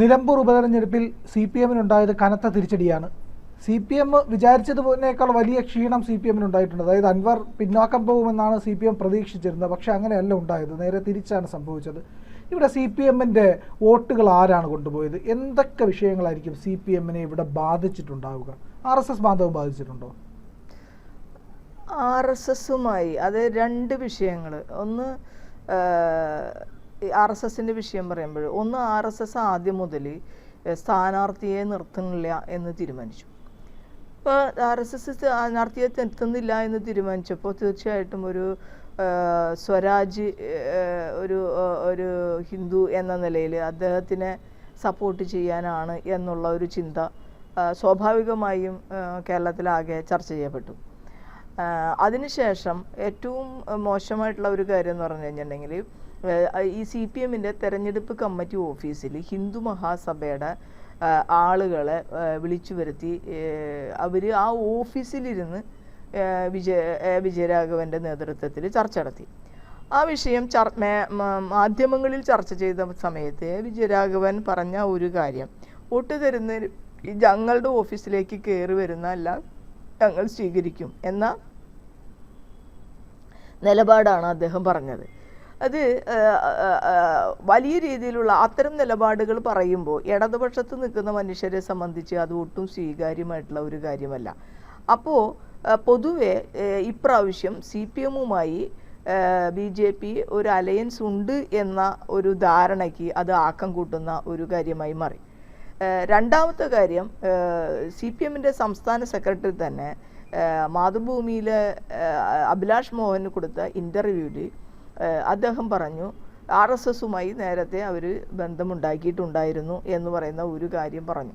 നിലമ്പൂർ ഉപതെരഞ്ഞെടുപ്പിൽ C P എമ്മിനുണ്ടായത് കനത്ത തിരിച്ചടിയാണ്. സി പി എം വിചാരിച്ചതിനേക്കാൾ വലിയ ക്ഷീണം സി പി എമ്മിനുണ്ടായിട്ടുണ്ട്. അതായത് അൻവർ പിന്നോക്കം പോകുമെന്നാണ് സി പി എം പ്രതീക്ഷിച്ചിരുന്നത്. പക്ഷേ അങ്ങനെയല്ല ഉണ്ടായത്. നേരെ തിരിച്ചാണ് സംഭവിച്ചത്. ഇവിടെ സി പി എമ്മിന്റെ വോട്ടുകൾ ആരാണ് കൊണ്ടുപോയത്? എന്തൊക്കെ വിഷയങ്ങളായിരിക്കും സി പി എമ്മിനെ ഇവിടെ ബാധിച്ചിട്ടുണ്ടാവുക? ആർ എസ് എസ് ബാന്ധവം ബാധിച്ചിട്ടുണ്ടോ? ആർ എസ് എസുമായി അത് രണ്ട് വിഷയങ്ങൾ. ഒന്ന് ആർ എസ് എസിന്റെ വിഷയം പറയുമ്പോൾ ഒന്ന് ആർ എസ് എസ് ആദ്യം മുതൽ സ്ഥാനാർത്ഥിയെ നിർത്തുന്നില്ല എന്ന് തീരുമാനിച്ചു. ഇപ്പോൾ ആർ എസ് എസ് സ്ഥാനാർത്ഥിയെ നിർത്തുന്നില്ല എന്ന് തീരുമാനിച്ചപ്പോൾ തീർച്ചയായിട്ടും ഒരു സ്വരാജ് ഒരു ഒരു ഹിന്ദു എന്ന നിലയിൽ അദ്ദേഹത്തിനെ സപ്പോർട്ട് ചെയ്യാനാണ് എന്നുള്ള ഒരു ചിന്ത സ്വാഭാവികമായും കേരളത്തിലാകെ ചർച്ച ചെയ്യപ്പെട്ടു. അതിനുശേഷം ഏറ്റവും മോശമായിട്ടുള്ള ഒരു കാര്യം എന്ന് പറഞ്ഞു കഴിഞ്ഞിട്ടുണ്ടെങ്കിൽ ഈ സി പി എമ്മിന്റെ തെരഞ്ഞെടുപ്പ് കമ്മിറ്റി ഓഫീസിൽ ഹിന്ദു മഹാസഭയുടെ ആളുകളെ വിളിച്ചു വരുത്തി അവർ ആ ഓഫീസിലിരുന്ന് വിജയ വിജയരാഘവന്റെ നേതൃത്വത്തിൽ ചർച്ച നടത്തി. ആ വിഷയം ചർ മാധ്യമങ്ങളിൽ ചർച്ച ചെയ്ത സമയത്ത് വിജയരാഘവൻ പറഞ്ഞ ഒരു കാര്യം വോട്ട് തരുന്ന ഞങ്ങളുടെ ഓഫീസിലേക്ക് കയറി വരുന്ന എല്ലാം ഞങ്ങൾ സ്വീകരിക്കും എന്ന നിലപാടാണ് അദ്ദേഹം പറഞ്ഞത്. അത് വലിയ രീതിയിലുള്ള അത്തരം നിലപാടുകൾ പറയുമ്പോൾ ഇടതുപക്ഷത്ത് നിൽക്കുന്ന മനുഷ്യരെ സംബന്ധിച്ച് അത് ഒട്ടും സ്വീകാര്യമായിട്ടുള്ള ഒരു കാര്യമല്ല. അപ്പോൾ പൊതുവെ ഇപ്രാവശ്യം സി പി എമ്മുമായി ബി ജെ പി ഒരു അലയൻസ് ഉണ്ട് എന്ന ഒരു ധാരണയ്ക്ക് അത് ആക്കം കൂട്ടുന്ന ഒരു കാര്യമായി മാറി. രണ്ടാമത്തെ കാര്യം സി പി എമ്മിന്റെ സംസ്ഥാന സെക്രട്ടറി തന്നെ മാതൃഭൂമിയിൽ അഭിലാഷ് മോഹന് കൊടുത്ത ഇന്റർവ്യൂവിൽ അദ്ദേഹം പറഞ്ഞു ആർ എസ് എസുമായി നേരത്തെ അവർ ബന്ധമുണ്ടാക്കിയിട്ടുണ്ടായിരുന്നു എന്ന് പറയുന്ന ഒരു കാര്യം പറഞ്ഞു.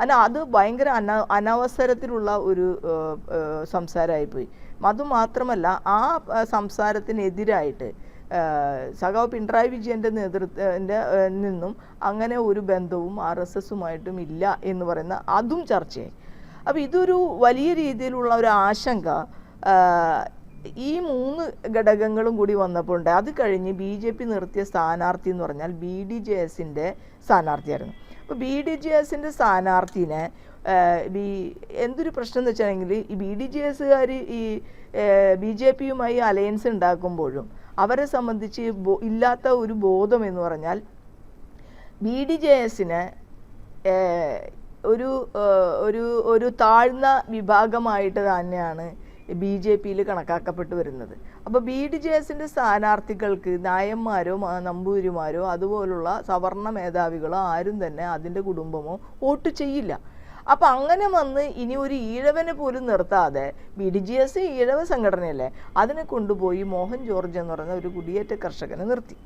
അല്ല അത് ഭയങ്കര അന അനവസരത്തിലുള്ള ഒരു സംസാരമായിപ്പോയി. അതുമാത്രമല്ല ആ സംസാരത്തിനെതിരായിട്ട് സഖാവ് പിണറായി വിജയന്റെ നേതൃത്വന്റെ നിന്നും അങ്ങനെ ഒരു ബന്ധവും ആർ എസ് എസുമായിട്ടും ഇല്ല എന്ന് പറയുന്ന അതും ചർച്ചയായി. അപ്പോൾ ഇതൊരു വലിയ രീതിയിലുള്ള ഒരു ആശങ്ക ഈ മൂന്ന് ഘടകങ്ങളും കൂടി വന്നപ്പോൾ ഉണ്ട് അത് കഴിഞ്ഞ് ബി ജെ പി നിർത്തിയ സ്ഥാനാർത്ഥി എന്ന് പറഞ്ഞാൽ ബി ഡി ജെ എസിന്റെ സ്ഥാനാർത്ഥിയായിരുന്നു. അപ്പോൾ ബി ഡി ജെ എസിന്റെ സ്ഥാനാർത്ഥിനെ ബി എന്തൊരു പ്രശ്നം എന്ന് വെച്ചിട്ടുണ്ടെങ്കിൽ ഈ ബി ഡി ജെ എസുകാർ ഈ ബി ജെ പിയുമായി അലയൻസ് ഉണ്ടാക്കുമ്പോഴും അവരെ സംബന്ധിച്ച് ഇല്ലാത്ത ഒരു ബോധം എന്ന് പറഞ്ഞാൽ ബി ഡി ജെ എസിനെ ഒരു ഒരു ഒരു താഴ്ന്ന വിഭാഗമായിട്ട് തന്നെയാണ് ബി ജെ പിയിൽ കണക്കാക്കപ്പെട്ടു വരുന്നത്. അപ്പോൾ ബി ഡി ജെ എസിന്റെ സ്ഥാനാർത്ഥികൾക്ക് നായന്മാരോ നമ്പൂരിമാരോ അതുപോലുള്ള സവർണ മേധാവികളോ ആരും തന്നെ അതിന്റെ കുടുംബമോ വോട്ട് ചെയ്യില്ല. അപ്പം അങ്ങനെ വന്ന് ഇനി ഒരു ഈഴവനെ പോലും നിർത്താതെ ബി ഡി ജി എസ് ഈഴവ സംഘടനയല്ലേ അതിനെ കൊണ്ടുപോയി മോഹൻ ജോർജ് എന്ന് പറയുന്ന ഒരു കുടിയേറ്റ കർഷകനെ നിർത്തി.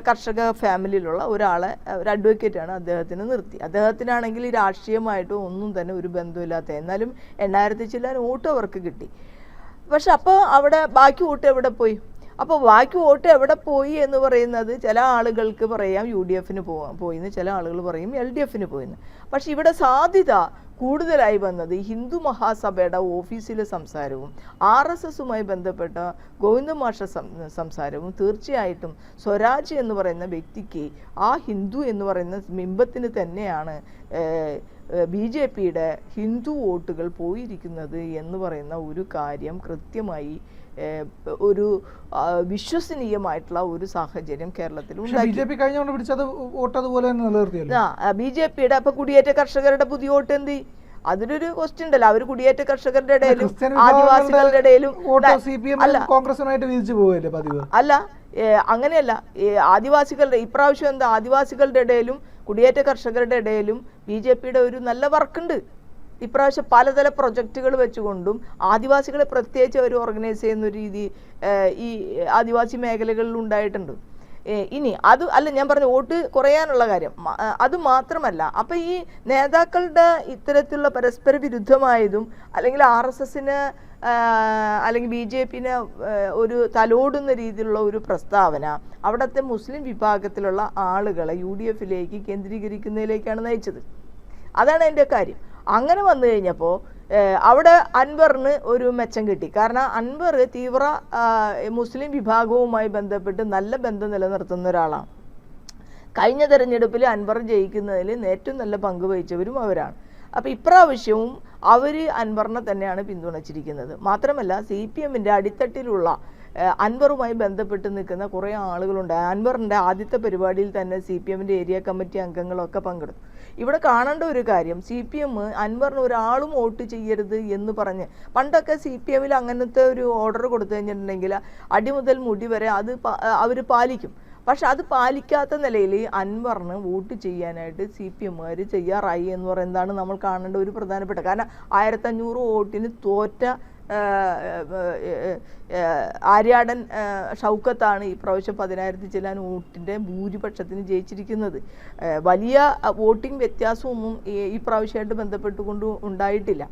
കർഷക ഫാമിലിയിലുള്ള ഒരാളെ ഒരു അഡ്വക്കേറ്റാണ് അദ്ദേഹത്തിന് നിർത്തി. അദ്ദേഹത്തിനാണെങ്കിൽ രാഷ്ട്രീയമായിട്ട് ഒന്നും തന്നെ ഒരു ബന്ധമില്ലാത്ത എന്നാലും എണ്ണായിരത്തി ചില്ലാൻ വോട്ട് അവർക്ക് കിട്ടി. പക്ഷെ അപ്പോൾ അവിടെ ബാക്കി വോട്ട് എവിടെ പോയി? അപ്പോൾ ബാക്കി വോട്ട് എവിടെ പോയി എന്ന് പറയുന്നത് ചില ആളുകൾക്ക് പറയാം യു ഡി എഫിന് പോവാം പോയിന്ന് ചില ആളുകൾ പറയും എൽ ഡി എഫിന് പോയിന്ന്. പക്ഷെ ഇവിടെ സാധ്യത കൂടുതലായി വന്നത് ഹിന്ദു മഹാസഭയുടെ ഓഫീസിലെ സംസാരവും ആർ എസ് എസുമായി ബന്ധപ്പെട്ട ഗോവിന്ദ മാഷ സം- സംസാരവും തീർച്ചയായിട്ടും സ്വരാജ് എന്ന് പറയുന്ന വ്യക്തിക്ക് ആ ഹിന്ദു എന്ന് പറയുന്ന ബിംബത്തിന് തന്നെയാണ് ബി ജെ പിയുടെ ഹിന്ദു വോട്ടുകൾ പോയിരിക്കുന്നത് എന്ന് പറയുന്ന ഒരു കാര്യം കൃത്യമായി ഒരു വിശ്വസനീയമായിട്ടുള്ള ഒരു സാഹചര്യം കേരളത്തിൽ ബി ജെ പിയുടെ അപ്പൊ കുടിയേറ്റ കർഷകരുടെ പുതിയ വോട്ട് എന്ത്? അതിനൊരു ക്വസ്റ്റ്യൻ ഉണ്ടല്ലോ. അവർ കുടിയേറ്റ കർഷകരുടെ ഇടയിലും ആദിവാസികളുടെ ഇടയിലും വീതിച്ചു പതിവ്? അല്ല അങ്ങനെയല്ല. ആദിവാസികളുടെ ഇപ്രാവശ്യം എന്താ ആദിവാസികളുടെ ഇടയിലും കുടിയേറ്റ കർഷകരുടെ ഇടയിലും ബി ജെ പിയുടെ ഒരു നല്ല വർക്കുണ്ട്. ഇപ്രാവശ്യം പലതര പ്രൊജക്റ്റുകൾ വെച്ചുകൊണ്ടും ആദിവാസികളെ പ്രത്യേകിച്ച് അവർ ഓർഗനൈസ് ചെയ്യുന്ന ഒരു രീതി ഈ ആദിവാസി മേഖലകളിൽ ഉണ്ടായിട്ടുണ്ട്. ഇനി അത് അല്ല ഞാൻ പറഞ്ഞു വോട്ട് കുറയാനുള്ള കാര്യം. അത് മാത്രമല്ല അപ്പം ഈ നേതാക്കളുടെ ഇത്തരത്തിലുള്ള പരസ്പര വിരുദ്ധമായതും അല്ലെങ്കിൽ ആർ എസ് എസിന് അല്ലെങ്കിൽ ബി ജെ പിന്നെ ഒരു തലോടുന്ന രീതിയിലുള്ള ഒരു പ്രസ്താവന അവിടുത്തെ മുസ്ലിം വിഭാഗത്തിലുള്ള ആളുകളെ യു ഡി എഫിലേക്ക് കേന്ദ്രീകരിക്കുന്നതിലേക്കാണ് നയിച്ചത്. അതാണ് എന്റെ കാര്യം. അങ്ങനെ വന്നു കഴിഞ്ഞപ്പോൾ അവിടെ അൻവറിന് ഒരു മെച്ചം കിട്ടി. കാരണം അൻവർ തീവ്ര മുസ്ലിം വിഭാഗവുമായി ബന്ധപ്പെട്ട് നല്ല ബന്ധം നിലനിർത്തുന്ന ഒരാളാണ്. കഴിഞ്ഞ തെരഞ്ഞെടുപ്പിൽ അൻവർ ജയിക്കുന്നതിൽ ഏറ്റവും നല്ല പങ്ക് വഹിച്ചവരും അവരാണ്. അപ്പോൾ ഇപ്രാവശ്യവും അവർ അൻവറിനെ തന്നെയാണ് പിന്തുണച്ചിരിക്കുന്നത്. മാത്രമല്ല സി പി എമ്മിന്റെ അടിത്തട്ടിലുള്ള അൻവറുമായി ബന്ധപ്പെട്ട് നിൽക്കുന്ന കുറേ ആളുകളുണ്ട്. അൻവറിന്റെ ആദ്യത്തെ പരിപാടിയിൽ തന്നെ സി പി എമ്മിന്റെ ഏരിയ കമ്മിറ്റി അംഗങ്ങളൊക്കെ പങ്കെടുത്തു. ഇവിടെ കാണേണ്ട ഒരു കാര്യം സി പി എം അൻവറിന് ഒരാളും വോട്ട് ചെയ്യരുത് എന്ന് പറഞ്ഞ് പണ്ടൊക്കെ സി പി എമ്മിൽ അങ്ങനത്തെ ഒരു ഓർഡർ കൊടുത്തു കഴിഞ്ഞിട്ടുണ്ടെങ്കിൽ അടി മുതൽ മുടി വരെ അത് അവർ പാലിക്കും. പക്ഷെ അത് പാലിക്കാത്ത നിലയിൽ അൻവറിന് വോട്ട് ചെയ്യാനായിട്ട് സി പി എമ്മുകാർ ചെയ്യാറായി എന്ന് പറയുന്നതാണ് നമ്മൾ കാണേണ്ട ഒരു പ്രധാനപ്പെട്ട കാരണം ആയിരത്തഞ്ഞൂറ് വോട്ടിന് തോറ്റ ആര്യാടൻ ഷൗക്കത്താണ് ഈ പ്രാവശ്യം പതിനായിരത്തി ചെല്ലാൻ വോട്ടിന്റെ ഭൂരിപക്ഷത്തിന് ജയിച്ചിരിക്കുന്നത്. വലിയ വോട്ടിംഗ് വ്യത്യാസമൊന്നും ഈ- പ്രാവശ്യമായിട്ട് ബന്ധപ്പെട്ടുകൊണ്ട് ഉണ്ടായിട്ടില്ല.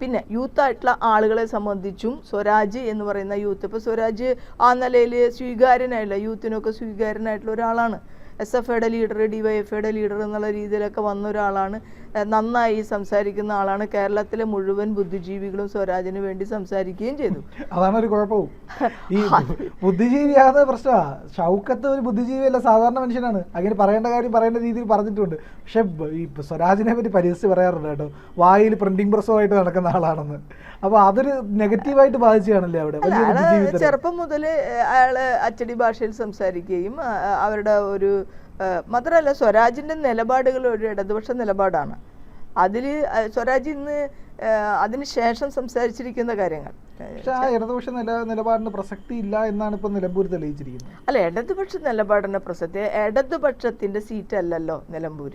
പിന്നെ യൂത്ത് ആയിട്ടുള്ള ആളുകളെ സംബന്ധിച്ചും സ്വരാജ് എന്ന് പറയുന്ന യൂത്ത് ഇപ്പോൾ സ്വരാജ് ആ നിലയിൽ സ്വീകാര്യനായില്ല യൂത്തിനൊക്കെ സ്വീകാര്യനായിട്ടുള്ള ഒരാളാണ്. എസ് എഫ് ഐയുടെ ലീഡർ ഡി വൈ എഫ് എയുടെ ലീഡർ എന്നുള്ള രീതിയിലൊക്കെ വന്ന ഒരാളാണ്. നന്നായി സംസാരിക്കുന്ന ആളാണ്. കേരളത്തിലെ മുഴുവൻ ബുദ്ധിജീവികളും സ്വരാജിന് വേണ്ടി സംസാരിക്കുകയും ചെയ്തു. അതാണ് ഒരു കുഴപ്പവും. ഈ ബുദ്ധിജീവിയാണ് പ്രശ്നമാ. ഷൗക്കത്ത് ഒരു ബുദ്ധിജീവിയല്ല സാധാരണ മനുഷ്യനാണ്. അങ്ങനെ പറയേണ്ട കാര്യം പറയേണ്ട രീതിയിൽ പറഞ്ഞിട്ടുണ്ട്. പക്ഷെ ഈ സ്വരാജിനെ പറ്റി പരിഹസിച്ച് പറയാറുണ്ട് കേട്ടോ. വായിൽ പ്രിന്റിംഗ് പ്രസ്സുമായിട്ട് നടക്കുന്ന ആളാണെന്ന്. അപ്പൊ അതൊരു നെഗറ്റീവായിട്ട് ബാധിച്ചാണല്ലേ അവിടെ? ചെറുപ്പം മുതൽ അയാൾ അച്ചടി ഭാഷയിൽ സംസാരിക്കുകയും അവരുടെ ഒരു മാത്രമല്ല സ്വരാജിന്റെ നിലപാടുകൾ ഒരു ഇടതുപക്ഷ നിലപാടാണ്. അതിൽ സ്വരാജ് ഇന്ന് അതിനുശേഷം സംസാരിച്ചിരിക്കുന്ന കാര്യങ്ങൾ. ഇടതുപക്ഷ നില നിലപാടിന് പ്രസക്തി ഇല്ല എന്നാണ് ഇപ്പൊ നിലമ്പൂർ തെളിയിച്ചിരിക്കുന്നത്. അല്ല ഇടതുപക്ഷ നിലപാടിന് പ്രസക്തി ഇടതുപക്ഷത്തിന്റെ സീറ്റ് അല്ലല്ലോ നിലമ്പൂർ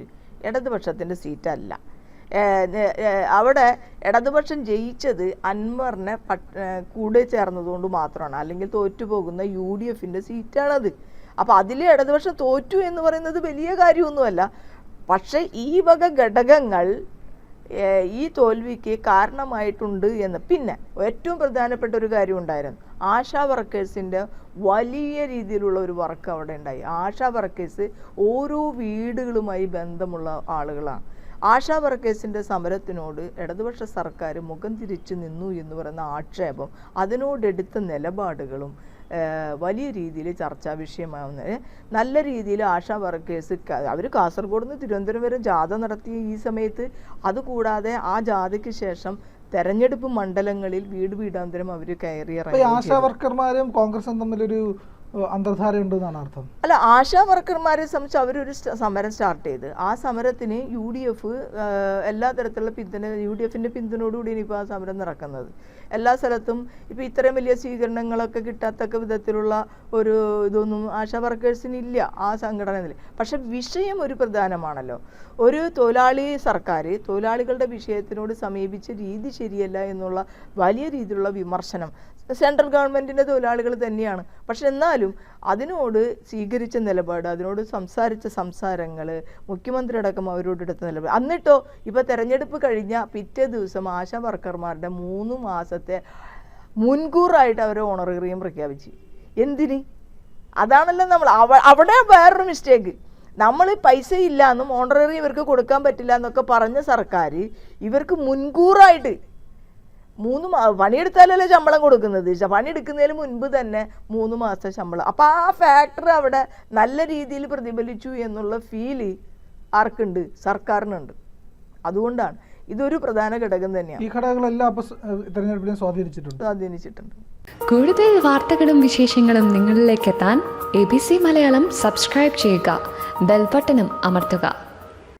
ഇടതുപക്ഷത്തിന്റെ സീറ്റ് അല്ല അവിടെ ഇടതുപക്ഷം ജയിച്ചത് അൻവറിനെ കൂടെ ചേർന്നതുകൊണ്ട് മാത്രമാണ്. അല്ലെങ്കിൽ തോറ്റുപോകുന്ന യു ഡി എഫിന്റെ സീറ്റാണത്. അപ്പൊ അതിലെ ഇടതുപക്ഷം തോറ്റു എന്ന് പറയുന്നത് വലിയ കാര്യമൊന്നുമല്ല. പക്ഷേ ഈ വക ഘടകങ്ങൾ ഈ തോൽവിക്ക് കാരണമായിട്ടുണ്ട് എന്ന്. പിന്നെ ഏറ്റവും പ്രധാനപ്പെട്ട ഒരു കാര്യം ഉണ്ടായിരുന്നു. ആശാ വർക്കേഴ്സിന്റെ വലിയ രീതിയിലുള്ള ഒരു വർക്ക് അവിടെ ഉണ്ടായി. ആശാ വർക്കേഴ്സ് ഓരോ വീടുകളുമായി ബന്ധമുള്ള ആളുകളാണ്. ആശാ വർക്കേഴ്സിന്റെ സമരത്തിനോട് ഇടതുപക്ഷ സർക്കാർ മുഖം തിരിച്ചു നിന്നു എന്ന് പറയുന്ന ആക്ഷേപം അതിനോടെടുത്ത നിലപാടുകളും വലിയ രീതിയിൽ ചർച്ചാ വിഷയമാവുന്നത് നല്ല രീതിയിൽ ആശാ വർക്കേഴ്സ് അവർ കാസർഗോഡ് നിന്ന് തിരുവനന്തപുരം വരെ ജാഥ നടത്തിയ ഈ സമയത്ത് അതുകൂടാതെ ആ ജാഥയ്ക്ക് ശേഷം തെരഞ്ഞെടുപ്പ് മണ്ഡലങ്ങളിൽ വീട് വീടാന്തരം അവർ കയറി ആശാ വർക്കർമാരും കോൺഗ്രസും തമ്മിലൊരു ഏഹ്, എന്നാണ് അർത്ഥം. അല്ല ആശാ വർക്കർമാരെ സംബന്ധിച്ച് അവരൊരു സമരം സ്റ്റാർട്ട് ചെയ്ത്. ആ സമരത്തിന് യു ഡി എഫ് എല്ലാ തരത്തിലുള്ള പിന്തുണ യു ഡി എഫിന്റെ പിന്തുണയോടുകൂടിയാണ് ഇപ്പോൾ ആ സമരം നടക്കുന്നത്. എല്ലാ സ്ഥലത്തും ഇപ്പോൾ ഇത്രയും വലിയ സ്വീകരണങ്ങളൊക്കെ കിട്ടാത്തക്ക വിധത്തിലുള്ള ഒരു ഇതൊന്നും ആശാ വർക്കേഴ്സിന് ഇല്ല ആ സംഘടനയിൽ. പക്ഷെ വിഷയം ഒരു പ്രധാനമാണല്ലോ. ഒരു തൊഴിലാളി സർക്കാർ തൊഴിലാളികളുടെ വിഷയത്തിനോട് സമീപിച്ച രീതി ശരിയല്ല എന്നുള്ള വലിയ രീതിയിലുള്ള വിമർശനം സെൻട്രൽ ഗവൺമെന്റിന്റെ തൊഴിലാളികൾ തന്നെയാണ്. പക്ഷെ എന്നാലും അതിനോട് സ്വീകരിച്ച നിലപാട് അതിനോട് സംസാരിച്ച സംസാരങ്ങൾ മുഖ്യമന്ത്രി അടക്കം അവരോട് എടുത്ത നിലപാട്. എന്നിട്ടോ ഇപ്പോൾ തെരഞ്ഞെടുപ്പ് കഴിഞ്ഞ പിറ്റേ ദിവസം ആശാ വർക്കർമാരുടെ മൂന്ന് മാസത്തെ മുൻകൂറായിട്ട് അവർ ഓണറേറിയം പ്രഖ്യാപിച്ചു. എന്തിന്? അതാണല്ലോ നമ്മൾ അവ അവിടെ വേറൊരു മിസ്റ്റേക്ക് നമ്മൾ പൈസ ഇല്ല എന്നും ഇവർക്ക് കൊടുക്കാൻ പറ്റില്ല എന്നൊക്കെ പറഞ്ഞ സർക്കാർ ഇവർക്ക് മുൻകൂറായിട്ട് മൂന്ന് മാ പണിയെടുത്താലല്ലേ ശമ്പളം കൊടുക്കുന്നത്? പണിയെടുക്കുന്നതിന് മുൻപ് തന്നെ മൂന്ന് മാസത്തെ ശമ്പളം. അപ്പം ആ ഫാക്ടർ അവിടെ നല്ല രീതിയിൽ പ്രതിഫലിച്ചു എന്നുള്ള ഫീൽ ആർക്കുണ്ട്? സർക്കാരിനുണ്ട്. അതുകൊണ്ടാണ്. ഇതൊരു പ്രധാന ഘടകം തന്നെയാണ്. ഈ ഘടകങ്ങളെല്ലാം തെരഞ്ഞെടുപ്പിനെ സ്വാധീനിച്ചിട്ടുണ്ട്. സ്വാധീനിച്ചിട്ടുണ്ട്. കൂടുതൽ വാർത്തകളും വിശേഷങ്ങളും നിങ്ങളിലേക്ക് എത്താൻ A B C Malayalam subscribe ചെയ്യുക. ബെൽബട്ടനും അമർത്തുക.